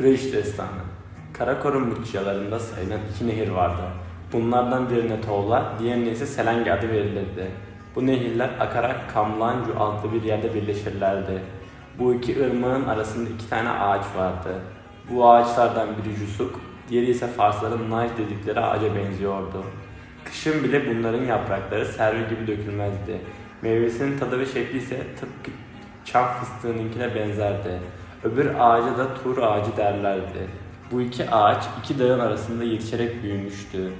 Süveyş Destanı Karakorum mutçalarında sayılan iki nehir vardı. Bunlardan birine Toğla, diğerine ise Selenge adı verilirdi. Bu nehirler akarak Kamlancu adlı bir yerde birleşirlerdi. Bu iki ırmağın arasında iki tane ağaç vardı. Bu ağaçlardan biri Jusuk, diğeri ise Farsların Naç dedikleri ağaca benziyordu. Kışın bile bunların yaprakları servi gibi dökülmezdi. Meyvesinin tadı ve şekli ise tıpkı çam fıstığınınkine benzerdi. Öbür ağaca da tur ağacı derlerdi. Bu iki ağaç iki dağın arasında yetişerek büyümüştü.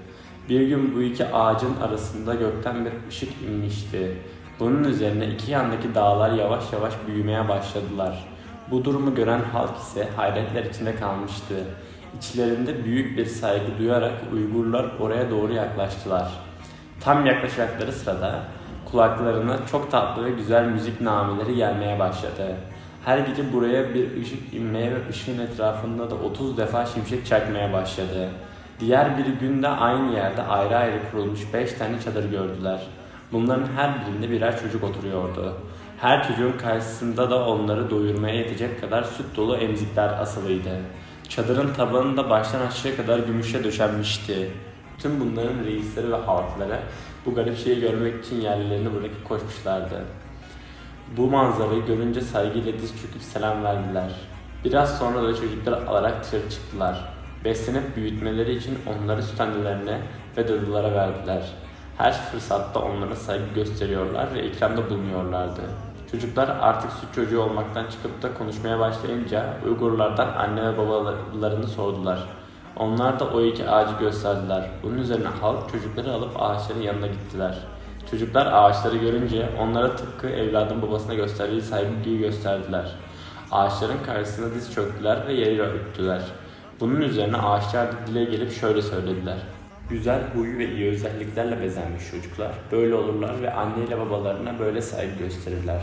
Bir gün bu iki ağacın arasında gökten bir ışık inmişti. Bunun üzerine iki yandaki dağlar yavaş yavaş büyümeye başladılar. Bu durumu gören halk ise hayretler içinde kalmıştı. İçlerinde büyük bir saygı duyarak Uygurlar oraya doğru yaklaştılar. Tam yaklaşacakları sırada kulaklarına çok tatlı ve güzel müzik nameleri gelmeye başladı. Her gece buraya bir ışık inmeye ve ışığın etrafında da 30 defa şimşek çakmaya başladı. Diğer bir günde aynı yerde ayrı ayrı kurulmuş 5 tane çadır gördüler. Bunların her birinde birer çocuk oturuyordu. Her çocuğun karşısında da onları doyurmaya yetecek kadar süt dolu emzikler asılıydı. Çadırın tabanı da baştan aşağıya kadar gümüşle döşenmişti. Tüm bunların reisleri ve halkları bu garip şeyi görmek için yerlerini bırakıp koşmuşlardı. Bu manzarayı görünce saygıyla diz çöküp selam verdiler. Biraz sonra da çocukları alarak dışarı çıktılar. Beslenip büyütmeleri için onları süt annelerine ve dadılara verdiler. Her fırsatta onlara saygı gösteriyorlar ve ikramda bulunuyorlardı. Çocuklar artık süt çocuğu olmaktan çıkıp da konuşmaya başlayınca Uygurlardan anne ve babalarını sordular. Onlar da o iki ağacı gösterdiler. Bunun üzerine halk çocukları alıp ağaçların yanına gittiler. Çocuklar ağaçları görünce onlara tıpkı evladın babasına gösterdiği saygıyı gösterdiler. Ağaçların karşısına diz çöktüler ve yeri öptüler. Bunun üzerine ağaçlar dile gelip şöyle söylediler. Güzel huy ve iyi özelliklerle bezenmiş çocuklar. Böyle olurlar ve anne ile babalarına böyle saygı gösterirler.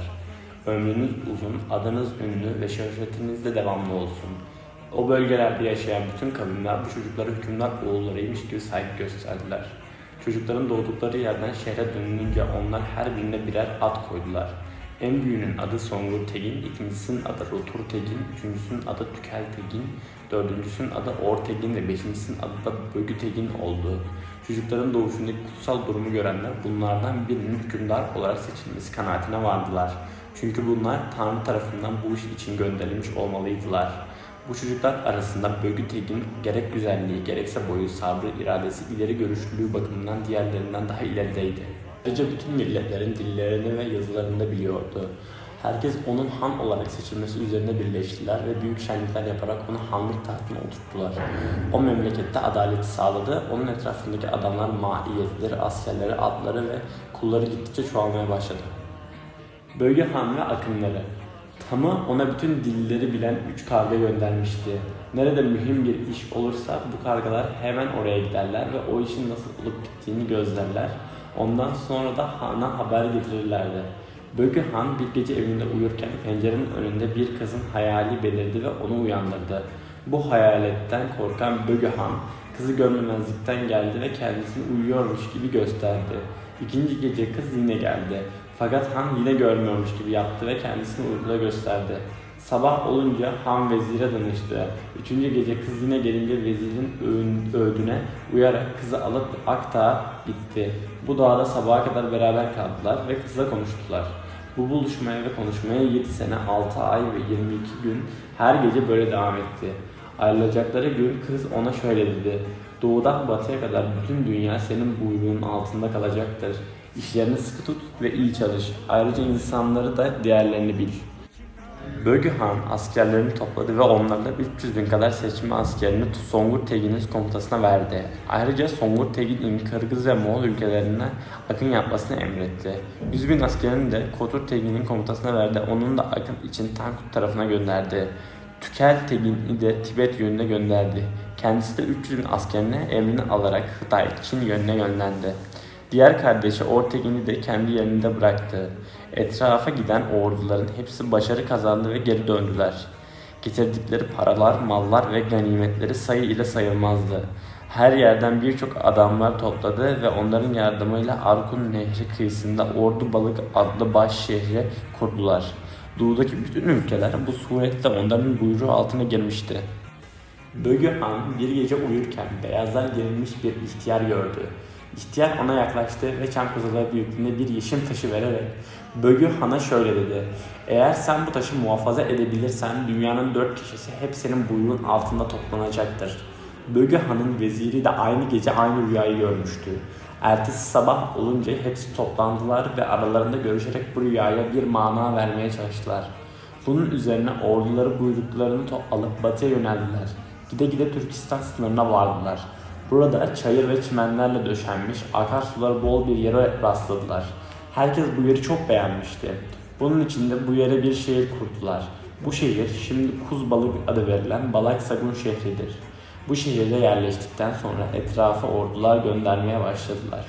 Ömrünüz uzun, adınız ünlü ve şöhretiniz de devamlı olsun. O bölgelerde yaşayan bütün kavimler bu çocuklara hükümdar oğullarıymış gibi saygı gösterdiler. Çocukların doğdukları yerden şehre dönülünce onlar her birine birer ad koydular. En büyüğünün adı Songur Tegin, ikincisinin adı Rotur Tegin, üçüncüsünün adı Tükel Tegin, dördüncüsünün adı Or Tegin ve beşincisinin adı da Bögü Tegin oldu. Çocukların doğuşundaki kutsal durumu görenler bunlardan birinin hükümdar olarak seçilmesi kanaatine vardılar. Çünkü bunlar Tanrı tarafından bu iş için gönderilmiş olmalıydılar. Bu çocuklar arasında Bögü Tegin gerek güzelliği gerekse boyu, sabrı, iradesi, ileri görüşlülüğü bakımından diğerlerinden daha ilerideydi. Ayrıca bütün milletlerin dillerini ve yazılarını biliyordu. Herkes onun han olarak seçilmesi üzerine birleştiler ve büyük şenlikler yaparak onu hanlık tahtına oturttular. O memlekette adaleti sağladı. Onun etrafındaki adamlar maiyetleri, askerleri, atları ve kulları gittikçe çoğalmaya başladı. Bölge han ve akınları. Tamı ona bütün dilleri bilen üç karga göndermişti. Nerede mühim bir iş olursa bu kargalar hemen oraya giderler ve o işin nasıl olup bittiğini gözlerler. Ondan sonra da hana haber getirirlerdi. Bögü Han bir gece evinde uyurken pencerenin önünde bir kızın hayali belirdi ve onu uyandırdı. Bu hayaletten korkan Bögü Han kızı görmemezlikten geldi ve kendisini uyuyormuş gibi gösterdi. İkinci gece kız yine geldi. Fakat Han yine görmüyormuş gibi yaptı ve kendisini uykuda gösterdi. Sabah olunca Han vezire danıştı. Üçüncü gece kız yine gelince vezirin öğün- öğüdüne uyarak kızı alıp Akdağ'a gitti. Bu dağda sabaha kadar beraber kaldılar ve kızla konuştular. Bu buluşmaya ve konuşmaya 7 sene 6 ay ve 22 gün her gece böyle devam etti. Ayrılacakları gün kız ona şöyle dedi. Doğudan batıya kadar bütün dünya senin buyruğun altında kalacaktır. İşlerini sıkı tut ve iyi çalış. Ayrıca insanları da diğerlerini bil. Bölge Han askerlerini topladı ve onlarla 300 bin kadar seçme askerini Songur Tegin'in komutasına verdi. Ayrıca Songur Tegin'in Kırgız ve Moğol ülkelerine akın yapmasını emretti. 100 bin askerini de Kotur Tegin'in komutasına verdi. Onun da akın için Tankut tarafına gönderdi. Tükel Tegin'i de Tibet yönüne gönderdi. Kendisi de 300 bin askerini emrini alarak Hıtay, Çin yönüne yönlendi. Diğer kardeşi Ortegin'i de kendi yerinde bıraktı. Etrafa giden orduların hepsi başarı kazandı ve geri döndüler. Getirdikleri paralar, mallar ve ganimetleri sayı ile sayılmazdı. Her yerden birçok adamlar topladı ve onların yardımıyla Arkun Nehri kıyısında Ordu Balık adlı baş şehri kurdular. Doğudaki bütün ülkeler bu surette onların buyruğu altına girmişti. Bögü Han bir gece uyurken beyazlar gerilmiş bir ihtiyar gördü. İhtiyar ona yaklaştı ve çam kozaları büyüklüğünde bir yeşim taşı vererek Bögü Han'a şöyle dedi. Eğer sen bu taşı muhafaza edebilirsen dünyanın dört köşesi hep senin buyruğun altında toplanacaktır. Bögü Han'ın veziri de aynı gece aynı rüyayı görmüştü. Ertesi sabah olunca hepsi toplandılar ve aralarında görüşerek bu rüyaya bir mana vermeye çalıştılar. Bunun üzerine orduları buyruklarını alıp batıya yöneldiler. Gide gide Türkistan sınırına vardılar. Burada çayır ve çimenlerle döşenmiş, akarsular bol bir yere rastladılar. Herkes bu yeri çok beğenmişti. Bunun için de bu yere bir şehir kurdular. Bu şehir şimdi Kuzbalık adı verilen Balak Sagun şehridir. Bu şehirde yerleştikten sonra etrafa ordular göndermeye başladılar.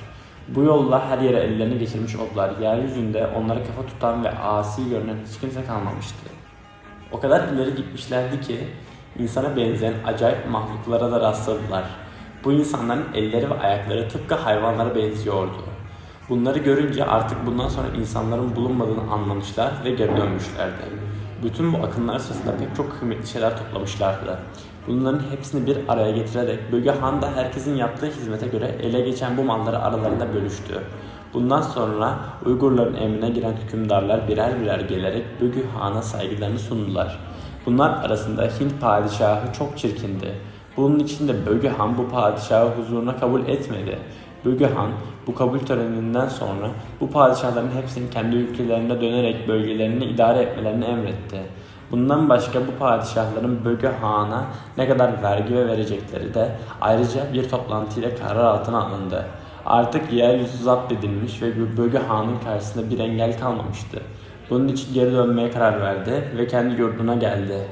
Bu yolla her yere ellerini geçirmiş oldular. Yeryüzünde onlara kafa tutan ve asi görünen hiç kimse kalmamıştı. O kadar ileri gitmişlerdi ki insana benzeyen acayip mahluklara da rastladılar. Bu insanların elleri ve ayakları tıpkı hayvanlara benziyordu. Bunları görünce artık bundan sonra insanların bulunmadığını anlamışlar ve geri dönmüşlerdi. Bütün bu akınlar sırasında pek çok kıymetli şeyler toplamışlardı. Bunların hepsini bir araya getirerek Böge Han da herkesin yaptığı hizmete göre ele geçen bu malları aralarında bölüştü. Bundan sonra Uygurların emrine giren hükümdarlar birer birer gelerek Bögü Han'a saygılarını sundular. Bunlar arasında Hint padişahı çok çirkindi. Bunun için de Bögü Han bu padişahı huzuruna kabul etmedi. Bögü Han bu kabul töreninden sonra bu padişahların hepsinin kendi ülkelerine dönerek bölgelerini idare etmelerini emretti. Bundan başka bu padişahların Bögü Han'a ne kadar vergi ve verecekleri de ayrıca bir toplantıyla karar altına alındı. Artık yeryüzü zapt edilmiş ve Bögü Han'ın karşısında bir engel kalmamıştı. Bunun için geri dönmeye karar verdi ve kendi yurduna geldi.